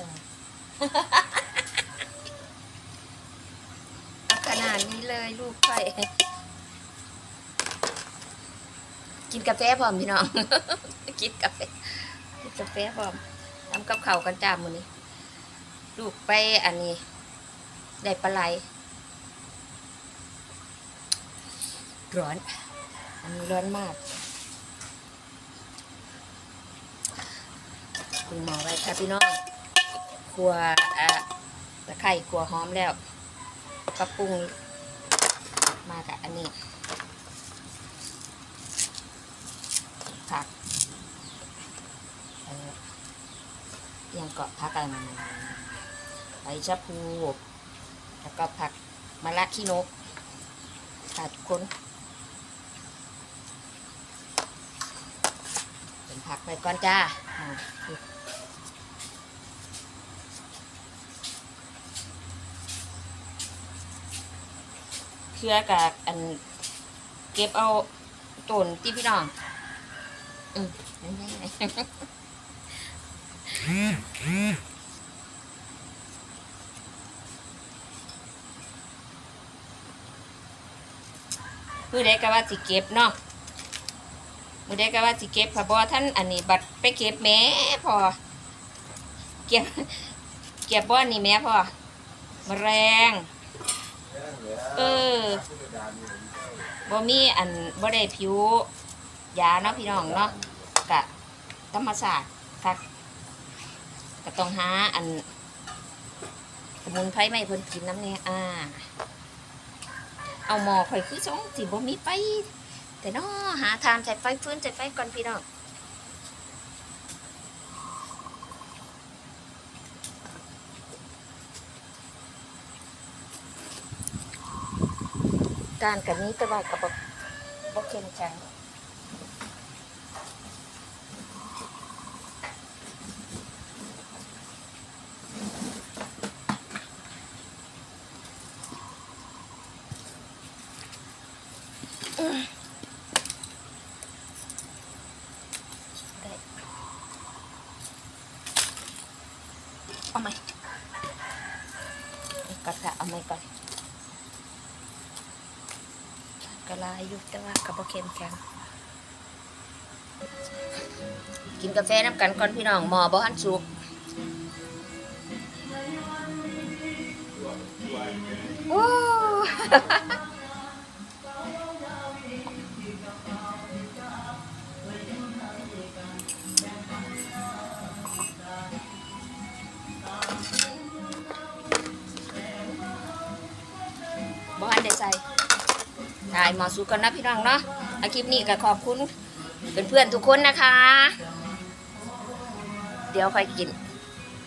อขนาดนี้เลยลูกไฟกินกาแฟพร้อมพี่น้อง กินกาแฟกินกาแฟพร้อมทำกับข้าวกันจ้ามือนี้ ลูกไปอันนี้ ได้ปลาไหลร้อน อันนี้ร้อนมากปรุงหมอไว้ค่ะพี่น้อง ครัวอะตะไคร่ครัวหอมแล้วก็ปรุงมากับอันนี้ผักยังเกาะผักกันใบชะพู แล้วก็ผักมะระขี้นกค่ะทุกคนเป็นผักไปก่อนจ้า เครือกับอัน เก็บเอาต้นที่พี่น้อง อืมนั่มือใดก็ว่าสิเก็บเนาะมือใดก็ว่าสิเก็บค่ะบ่ท่านอันนี้บัตรไปเก็บแม่พอ เก็บ เก็บบ่อนนี่แม่พอมแมลงเออ บ่มีอันบ่ได้ผิวยาเนาะพี่น้องเนาะกะธรรมศาสตร์ค่ะก็ต้องหาอันสมุนไพรไม่เพิ่นกินน้ำเนี่ยอ่า เอาหมอข่อยคือสองสิบ่มีไป แต่น้อหาทานใส่ไฟฟื้นใส่ไฟก่อนพี่น้อง การกันนี้แต่ว่ากับบ่บ่เข้มแข็งได้เอาไหมกระทะเอาไหมก่อน กะลายอยู่แต่ว่ากับบ่เค็มแข็งกินกาแฟน้ำกันก่อนพี่น้องหมอบ่หันสุกโอ้ ถ่ายหมอสูกันนะพี่น้องเนาะอคลิปนี้ก็ขอบคุณเพื่อนๆทุกคนนะคะ เดี๋ยวค่อยกิน